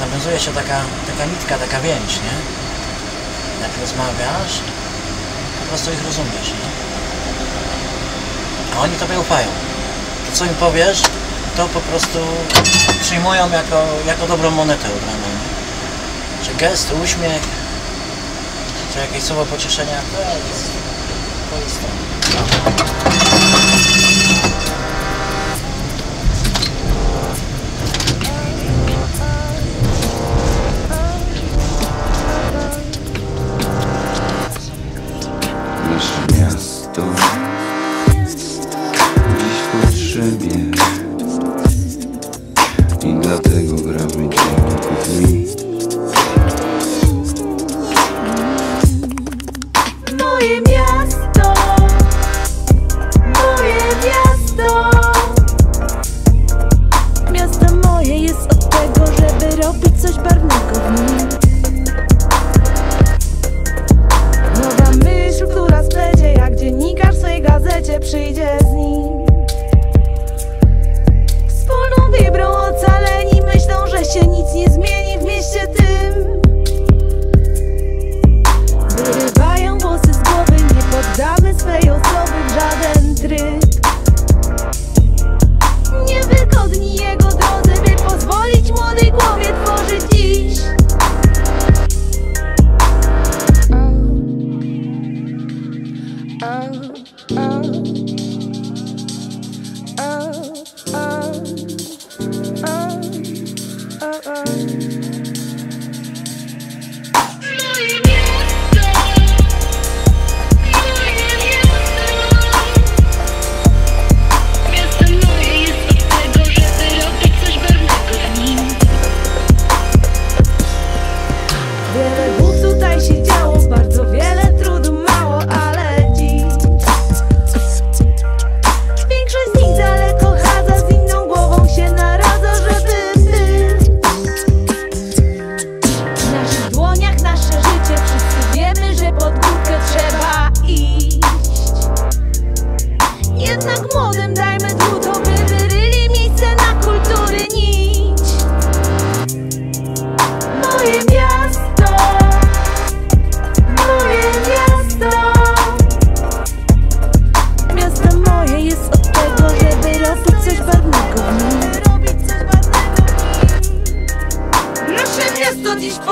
nawiązuje się taka, taka nitka, taka więź, nie? Jak rozmawiasz, po prostu ich rozumiesz, nie? A oni tobie ufają. To co im powiesz, to po prostu przyjmują jako, jako dobrą monetę obraną, nie? Czy gest, uśmiech, czy jakieś słowo pocieszenia, to jest, Nasze miasto. Dziś potrzebie I dlatego gramy Wiele tutaj się działo,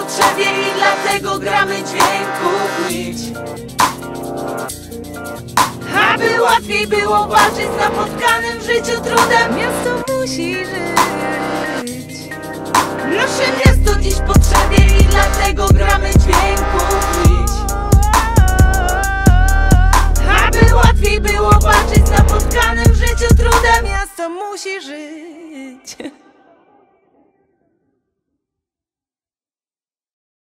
potrzebie i dlatego gramy dźwięków nić. Aby łatwiej było walczyć z napotkanym w życiu trudem, miasto musi żyć. Nasze miasto dziś potrzebie i dlatego gramy dźwięków nić Aby łatwiej było walczyć z napotkanym w życiu trudem Miasto musi żyć